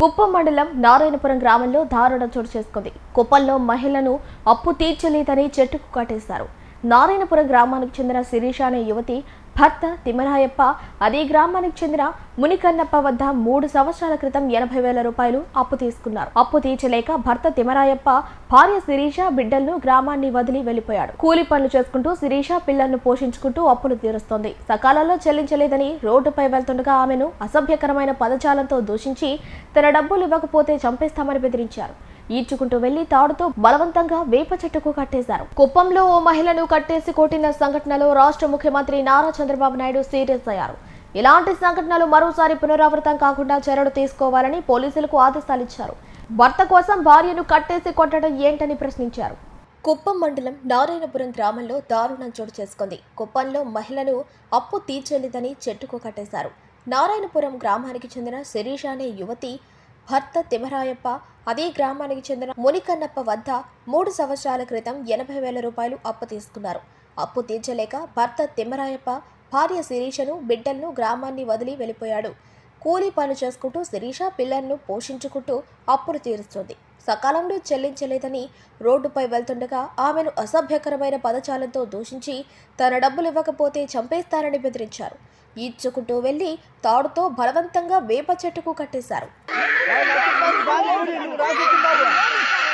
కుప్పం మండలం నారాయణపురం గ్రామంలో దారుణం చోటు చేసుకుంది. కుప్పంలో మహిళను అప్పు తీర్చలేదని చెట్టుకు కట్టేశారు. నారాయణపురం గ్రామానికి చెందిన శిరీష అనే యువతి భర్త తిమరాయప్ప అదే గ్రామానికి చెందిన మునికన్నప్ప వద్ద మూడు సంవత్సరాల క్రితం ఎనభై వేల రూపాయలు అప్పు తీసుకున్నారు. అప్పు తీర్చలేక భర్త తిమరాయప్ప భార్య శిరీష బిడ్డలను గ్రామాన్ని వదిలి వెళ్ళిపోయాడు కూలి పనులు చేసుకుంటూ శిరీష పిల్లలను పోషించుకుంటూ అప్పులు తీరుస్తోంది. సకాలంలో చెల్లించలేదని రోడ్డుపై వెళ్తుండగా ఆమెను అసభ్యకరమైన పదజాలంతో దూషించి తన డబ్బులు ఇవ్వకపోతే చంపేస్తామని బెదిరించారు. ఈడ్చుకుంటూ వెళ్ళి తాడుతో బలవంతంగా వేప చెట్టుకు కట్టేశారు. కుప్పంలో ఓ మహిళను కట్టేసి కొట్టిన సంఘటనలో రాష్ట్ర ముఖ్యమంత్రి నారా చంద్రబాబు నాయుడు సీరియస్ అయ్యారు. ఇలాంటి సంఘటనలు మరోసారి పునరావృతం కాకుండా చర్యలు తీసుకోవాలని పోలీసులకు ఆదేశాలిచ్చారు భర్త కోసం భార్యను కట్టేసి కొట్టడం ఏంటని ప్రశ్నించారు. కుప్పం మండలం నారాయణపురం గ్రామంలో దారుణం చోటు చేసుకుంది. కుప్పంలో మహిళను అప్పు తీర్చలేదని చెట్టుకు కట్టేశారు. నారాయణపురం గ్రామానికి చెందిన శిరీష అనే యువతి భర్త తిమరాయప్ప అదే గ్రామానికి చెందిన మునికన్నప్ప వద్ద మూడు సంవత్సరాల క్రితం ఎనభై వేల రూపాయలు అప్పు తీసుకున్నారు. అప్పు తీర్చలేక భర్త తిమ్మరాయప్ప భార్య శిరీషను బిడ్డలను గ్రామాన్ని వదిలి వెళ్ళిపోయాడు. కూలీ పనులు చేసుకుంటూ శిరీష పిల్లలను పోషించుకుంటూ అప్పులు తీరుస్తుంది. సకాలంలో చెల్లించలేదని రోడ్డుపై వెళ్తుండగా ఆమెను అసభ్యకరమైన పదజాలంతో దూషించి తన డబ్బులు ఇవ్వకపోతే చంపేస్తారని బెదిరించారు. ఈడ్చుకుంటూ వెళ్ళి తాడుతో బలవంతంగా వేప చెట్టుకు కట్టేశారు.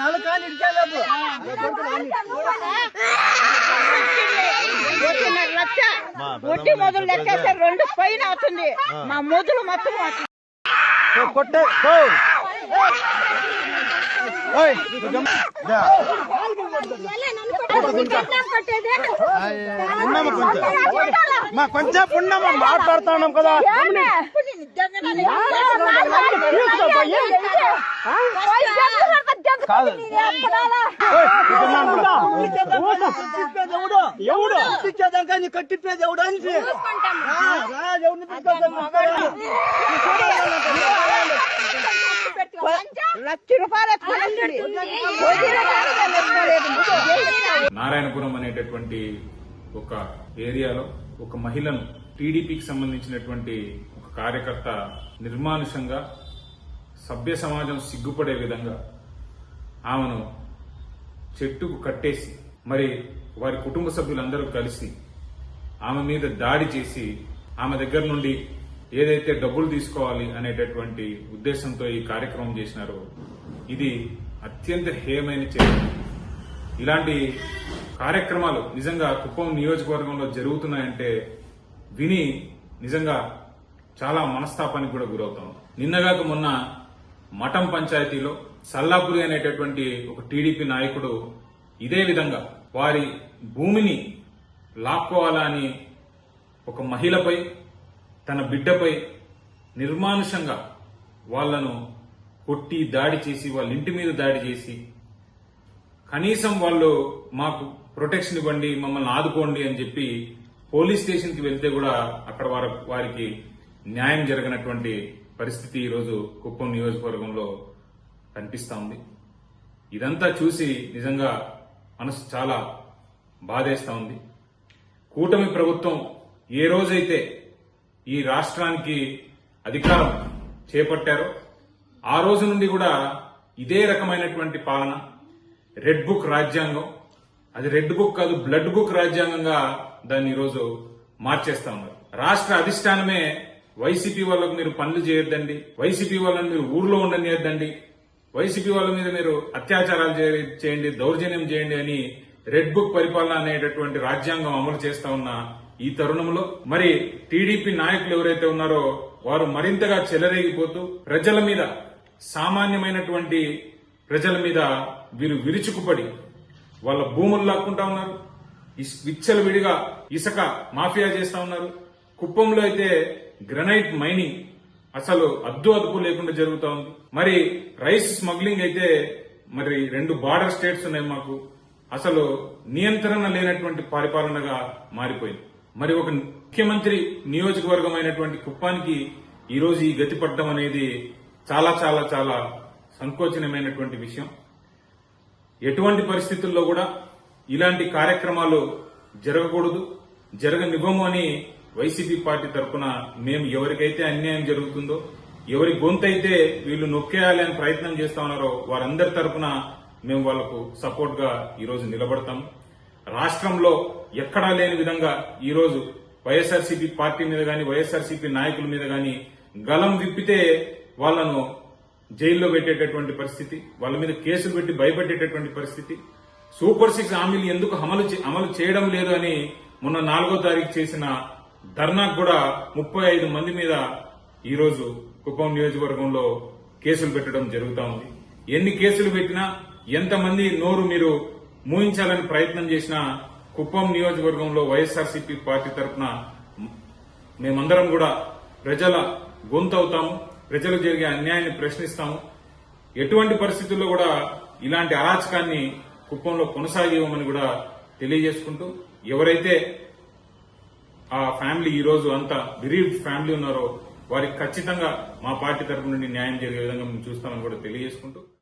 నాలుగు కానీ వడ్డీ మొదలు లెక్కేస్తే రెండు పైన అవుతుంది. మా మొదలు మొత్తం. కొట్టే మా కొంచెం ఉన్నామా మాట్లాడుతున్నాం కదా. కాదు. ఎవడు? ఎవడు? ఇచ్చేదాం కానీ కట్టిప్పేది ఎవడు? అని ఎవరిని లక్ష రూపాయలు. నారాయణపురం అనేటటువంటి ఒక ఏరియాలో ఒక మహిళను టీడీపీకి సంబంధించినటువంటి ఒక కార్యకర్త నిర్మానుషంగా సభ్య సమాజం సిగ్గుపడే విధంగా ఆమెను చెట్టుకు కట్టేసి మరి వారి కుటుంబ సభ్యులందరూ కలిసి ఆమె మీద దాడి చేసి ఆమె దగ్గర నుండి ఏదైతే డబ్బులు తీసుకోవాలి అనేటటువంటి ఉద్దేశంతో ఈ కార్యక్రమం చేసినారో ఇది అత్యంత హేయమైన చర్య. ఇలాంటి కార్యక్రమాలు నిజంగా కుప్పం నియోజకవర్గంలో జరుగుతున్నాయంటే విని నిజంగా చాలా మనస్తాపానికి కూడా గురవుతాం. నిన్నగాక మొన్న మఠం పంచాయతీలో సల్లాపురి అనేటటువంటి ఒక టీడీపీ నాయకుడు ఇదే విధంగా వారి భూమిని లాక్కోవాలని అని ఒక మహిళపై తన బిడ్డపై నిర్మానుషంగా వాళ్ళను కొట్టి దాడి చేసి వాళ్ళ ఇంటి మీద దాడి చేసి కనీసం వాళ్ళు మాకు ప్రొటెక్షన్ ఇవ్వండి మమ్మల్ని ఆదుకోండి అని చెప్పి పోలీస్ స్టేషన్కి వెళ్తే కూడా అక్కడ వారి వారికి న్యాయం జరగనటువంటి పరిస్థితి ఈరోజు కుప్పం నియోజకవర్గంలో కనిపిస్తూ ఉంది. ఇదంతా చూసి నిజంగా మనసు చాలా బాధేస్తూ ఉంది. కూటమి ప్రభుత్వం ఏ రోజైతే ఈ రాష్ట్రానికి అధికారం చేపట్టారో ఆ రోజు నుండి కూడా ఇదే రకమైనటువంటి పాలన. రెడ్ బుక్ రాజ్యాంగం అది రెడ్ బుక్ కాదు బ్లడ్ బుక్ రాజ్యాంగంగా దాన్ని ఈరోజు మార్చేస్తా ఉన్నారు. రాష్ట్ర అధిష్టానమే వైసీపీ వాళ్ళకు మీరు పనులు చేయొద్దండి వైసీపీ వాళ్ళని మీరు ఊర్లో ఉండనియద్దండి వైసీపీ వాళ్ళ మీద మీరు అత్యాచారాలు చేయండి దౌర్జన్యం చేయండి అని రెడ్ బుక్ పరిపాలన అనేటటువంటి రాజ్యాంగం అమలు చేస్తా ఉన్న ఈ తరుణంలో మరి టీడీపీ నాయకులు ఎవరైతే ఉన్నారో వారు మరింతగా చెలరేగిపోతూ ప్రజల మీద సామాన్యమైనటువంటి ప్రజల మీద వీరు విరుచుకుపడి వాళ్ళ భూములు లాక్కుంటా ఉన్నారు. ఇస్- విచ్చలవిడిగా ఇసుక మాఫియా చేస్తా ఉన్నారు. కుప్పంలో అయితే గ్రనైట్ మైనింగ్ అసలు అద్దు అదుపు లేకుండా జరుగుతా ఉంది. మరి రైస్ స్మగ్లింగ్ అయితే మరి రెండు బార్డర్ స్టేట్స్ ఉన్నాయి మాకు. అసలు నియంత్రణ లేనటువంటి పరిపాలనగా మారిపోయింది. మరి ఒక ముఖ్యమంత్రి నియోజకవర్గం అయినటువంటి కుప్పానికి ఈరోజు ఈ గతి పడ్డం అనేది చాలా చాలా చాలా సంకోచనమైనటువంటి విషయం. ఎటువంటి పరిస్థితుల్లో కూడా ఇలాంటి కార్యక్రమాలు జరగకూడదు జరగనివ్వము అని వైసీపీ పార్టీ తరఫున మేము ఎవరికైతే అన్యాయం జరుగుతుందో ఎవరి గొంతైతే వీళ్ళు నొక్కేయాలి అని ప్రయత్నం చేస్తా ఉన్నారో వారందరి తరఫున మేము వాళ్ళకు సపోర్ట్గా నిలబడతాం. రాష్ట్రంలో ఎక్కడా లేని విధంగా ఈరోజు వైఎస్ఆర్సీపీ పార్టీ మీద కానీ వైఎస్ఆర్సీపీ నాయకుల మీద కానీ గలం విప్పితే వాళ్ళను జైల్లో పెట్టేటటువంటి పరిస్థితి వాళ్ళ మీద కేసులు పెట్టి భయపెట్టేటటువంటి పరిస్థితి. సూపర్ సిక్స్ హామీలు ఎందుకు అమలు అమలు చేయడం లేదు అని మొన్న నాలుగో తారీఖు చేసిన ధర్నాకు కూడా ముప్పై ఐదు మంది మీద ఈరోజు కుప్పం నియోజకవర్గంలో కేసులు పెట్టడం జరుగుతా ఉంది. ఎన్ని కేసులు పెట్టినా ఎంతమంది నోరు మీరు మూయించాలని ప్రయత్నం చేసినా కుప్పం నియోజకవర్గంలో వైఎస్ఆర్సీపీ పార్టీ తరఫున మేమందరం కూడా ప్రజల గొంతు అవుతాము ప్రజలకు జరిగే అన్యాయాన్ని ప్రశ్నిస్తాము. ఎటువంటి పరిస్థితుల్లో కూడా ఇలాంటి అరాచకాన్ని కుప్పంలో కొనసాగివ్వమని కూడా తెలియజేసుకుంటూ ఎవరైతే ఆ ఫ్యామిలీ ఈ రోజు అంత బిరీవ్డ్ ఫ్యామిలీ ఉన్నారో వారికి ఖచ్చితంగా మా పార్టీ తరఫు నుండి న్యాయం జరిగే విధంగా మేము చూస్తామని కూడా తెలియజేసుకుంటూ